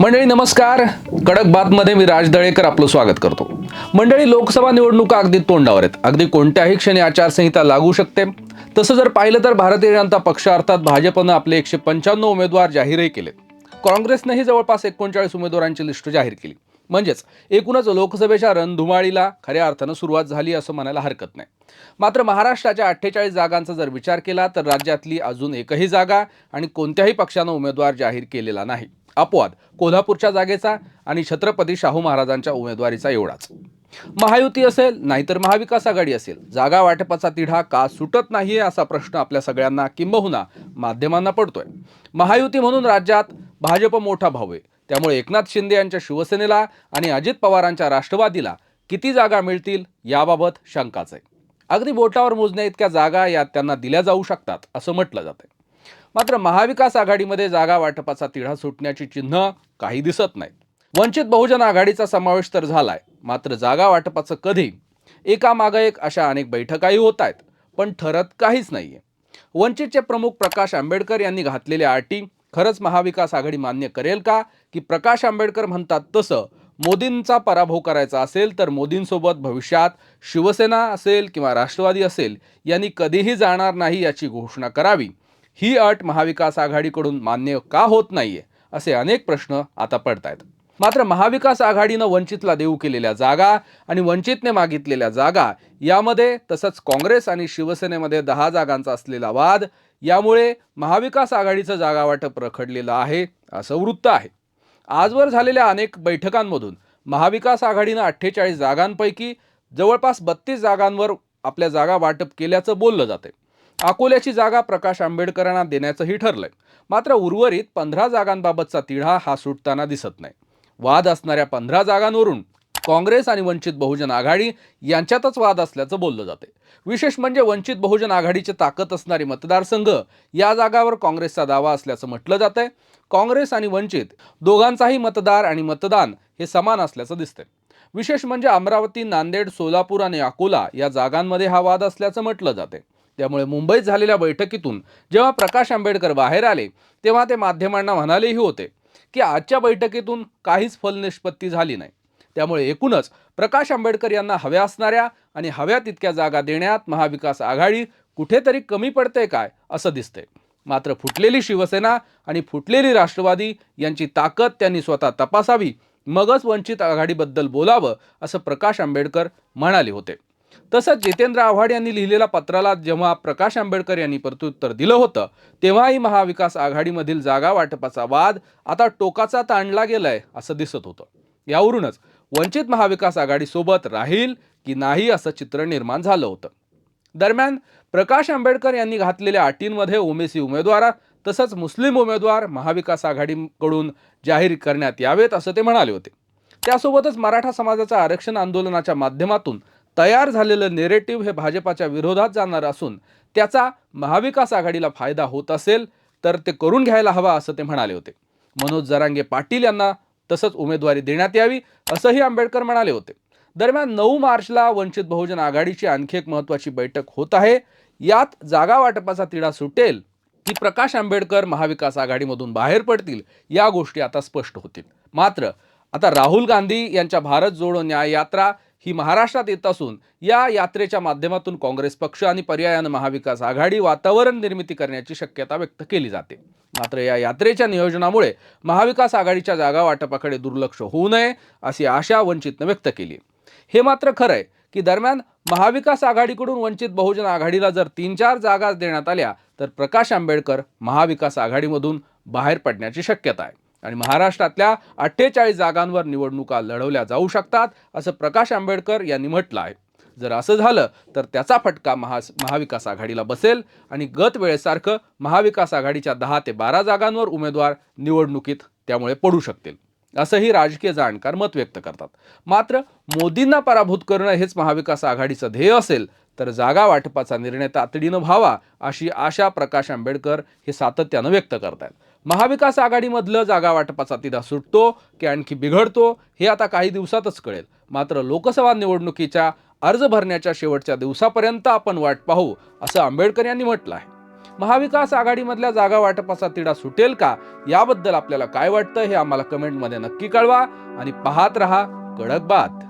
मंडळी नमस्कार. कडक बातमध्ये मी राज दळेकर आपलं स्वागत करतो. मंडळी लोकसभा निवडणुका अगदी तोंडावर आहेत. अगदी कोणत्याही क्षणी आचारसंहिता लागू शकते. तसं जर पाहिलं तर भारतीय जनता पक्ष अर्थात भाजपनं आपले एकशे पंच्याण्णव उमेदवार जाहीरही केले. काँग्रेसनंही जवळपास एकोणचाळीस उमेदवारांची लिस्ट जाहीर केली. म्हणजेच एकूणच लोकसभेच्या रणधुमाळीला खऱ्या अर्थानं सुरुवात झाली असं म्हणायला हरकत नाही. मात्र महाराष्ट्राच्या अठ्ठेचाळीस जागांचा जर विचार केला तर राज्यातली अजून एकही जागा आणि कोणत्याही पक्षानं उमेदवार जाहीर केलेला नाही. अपवाद कोल्हापूरच्या जागेचा आणि छत्रपती शाहू महाराजांच्या उमेदवारीचा एवढाच. महायुती असेल नाहीतर महाविकास आघाडी असेल जागा वाटपाचा तिढा का सुटत नाहीये असा प्रश्न आपल्या सगळ्यांना किंबहुना माध्यमांना पडतोय. महायुती म्हणून राज्यात भाजप मोठा भाऊ आहे. त्यामुळे एकनाथ शिंदे यांच्या शिवसेनेला आणि अजित पवारांच्या राष्ट्रवादीला किती जागा मिळतील याबाबत शंकाच आहे. अगदी बोटावर मोजण्या इतक्या जागा यात त्यांना दिल्या जाऊ शकतात असं म्हटलं जातंय. मात्र महाविकास आघाडीमध्ये जागा वाटपाचा तिढा सुटण्याची चिन्ह काही दिसत नाहीत. वंचित बहुजन आघाडीचा समावेश तर झालाय मात्र जागा वाटपाचं कधी? एकामागं एक अशा अनेक बैठकाही होत आहेत पण ठरत काहीच नाहीये. वंचितचे प्रमुख प्रकाश आंबेडकर यांनी घातलेल्या अटी खरंच महाविकास आघाडी मान्य करेल का? की प्रकाश आंबेडकर म्हणतात तसं मोदींचा पराभव करायचा असेल तर मोदींसोबत भविष्यात शिवसेना असेल किंवा राष्ट्रवादी असेल यांनी कधीही जाणार नाही याची घोषणा करावी. ही अट महाविकास आघाडीकडून मान्य का होत नाहीये असे अनेक प्रश्न आता पडतायत. मात्र महाविकास आघाडीनं वंचितला देऊ केलेल्या जागा आणि वंचितने मागितलेल्या जागा यामध्ये तसंच काँग्रेस आणि शिवसेनेमध्ये दहा जागांचा असलेला वाद यामुळे महाविकास आघाडीचं जागा वाटप रखडलेलं आहे असं वृत्त आहे. आजवर झालेल्या अनेक बैठकांमधून महाविकास आघाडीनं अठ्ठेचाळीस जागांपैकी जवळपास बत्तीस जागांवर आपल्या जागा वाटप केल्याचं बोललं जाते अकोल्याची जागा प्रकाश आंबेडकरांना देण्याचंही ठरलंय. मात्र उर्वरित पंधरा जागांबाबतचा तिढा हा सुटताना दिसत नाही. वाद असणाऱ्या पंधरा जागांवरून काँग्रेस आणि वंचित बहुजन आघाडी यांच्यातच वाद असल्याचं बोललं जाते विशेष म्हणजे वंचित बहुजन आघाडीची ताकद असणारे मतदारसंघ या जागावर काँग्रेसचा दावा असल्याचं म्हटलं जातंय. काँग्रेस आणि वंचित दोघांचाही मतदार आणि मतदान हे समान असल्याचं दिसतंय. विशेष म्हणजे अमरावती नांदेड सोलापूर आणि अकोला या जागांमध्ये हा वाद असल्याचं म्हटलं जाते त्यामुळे मुंबईत झालेल्या बैठकीतून जेव्हा प्रकाश आंबेडकर बाहेर आले तेव्हा ते माध्यमांना म्हणालेही होते की आजच्या बैठकीतून काहीच फलनिष्पत्ती झाली नाही. त्यामुळे एकूणच प्रकाश आंबेडकर यांना हव्या असणाऱ्या आणि हव्या तितक्या जागा देण्यात महाविकास आघाडी कुठेतरी कमी पडते काय असं दिसतंय. मात्र फुटलेली शिवसेना आणि फुटलेली राष्ट्रवादी यांची ताकद त्यांनी स्वतः तपासावी मगच वंचित आघाडीबद्दल बोलावं असं प्रकाश आंबेडकर म्हणाले होते. तसंच जितेंद्र आव्हाड यांनी लिहिलेल्या पत्राला जेव्हा प्रकाश आंबेडकर यांनी प्रत्युत्तर दिलं होतं तेव्हाही महाविकास आघाडीमधील जागा वाटपाचा वाद आता टोकाचा ताणला गेलाय असं दिसत होतं. यावरूनच वंचित महाविकास आघाडीसोबत राहील की नाही असं चित्र निर्माण झालं होतं. दरम्यान प्रकाश आंबेडकर यांनी घातलेल्या अटींमध्ये ओमेसी उमेदवार तसंच मुस्लिम उमेदवार महाविकास आघाडीकडून जाहीर करण्यात यावेत असं ते म्हणाले होते. त्यासोबतच मराठा समाजाच्या आरक्षण आंदोलनाच्या माध्यमातून तयार झालेलं नेरेटिव्ह हे भाजपाच्या विरोधात जाणार असून त्याचा महाविकास आघाडीला फायदा होत असेल तर ते करून घ्यायला हवा असं ते म्हणाले होते. मनोज जरांगे पाटील यांना तसंच उमेदवारी देण्यात यावी असंही आंबेडकर म्हणाले होते. दरम्यान नऊ मार्चला वंचित बहुजन आघाडीची आणखी एक महत्त्वाची बैठक होत आहे. यात जागा वाटपाचा तिढा सुटेल की प्रकाश आंबेडकर महाविकास आघाडीमधून बाहेर पडतील या गोष्टी आता स्पष्ट होतील. मात्र आता राहुल गांधी यांच्या भारत जोडो न्याय यात्रा ही महाराष्ट्रात येत असून या यात्रेच्या माध्यमातून काँग्रेस पक्ष आणि पर्यायानं महाविकास आघाडी वातावरण निर्मिती करण्याची शक्यता व्यक्त केली जाते. मात्र या यात्रेच्या नियोजनामुळे महाविकास आघाडीच्या जागा वाटपाकडे दुर्लक्ष होऊ नये अशी आशा वंचितनं व्यक्त केली. हे मात्र खरं आहे की दरम्यान महाविकास आघाडीकडून वंचित बहुजन आघाडीला जर तीन चार जागा देण्यात आल्या तर प्रकाश आंबेडकर महाविकास आघाडीमधून बाहेर पडण्याची शक्यता आहे. आणि महाराष्ट्रातल्या अठ्ठेचाळीस जागांवर निवडणुका लढवल्या जाऊ शकतात असं प्रकाश आंबेडकर यांनी म्हटलं आहे जर असं झालं तर त्याचा फटका महा महाविकास आघाडीला बसेल आणि गत वेळेसारखं महाविकास आघाडीच्या दहा ते बारा जागांवर उमेदवार निवडणुकीत त्यामुळे पडू शकतील. असंही राजकीय जाणकार मत व्यक्त करतात. मात्र मोदींना पराभूत करणं हेच महाविकास आघाडीचं ध्येय असेल तर जागा वाटपाचा निर्णय तातडीनं व्हावा अशी आशा प्रकाश आंबेडकर हे सातत्यानं व्यक्त करतायत. महाविकास आघाडीमधलं जागा वाटपाचा तिढा सुटतो की आणखी बिघडतो हे आता काही दिवसातच कळेल. मात्र लोकसभा निवडणुकीच्या अर्ज भरण्याच्या शेवटच्या दिवसापर्यंत आपण वाट पाहू असं आंबेडकर यांनी म्हटलं आहे महाविकास आघाडीमधल्या जागा वाटपाचा तिढा सुटेल का? याबद्दल आपल्याला काय वाटतं हे आम्हाला कमेंटमध्ये नक्की कळवा आणि पाहत रहा कडक बात.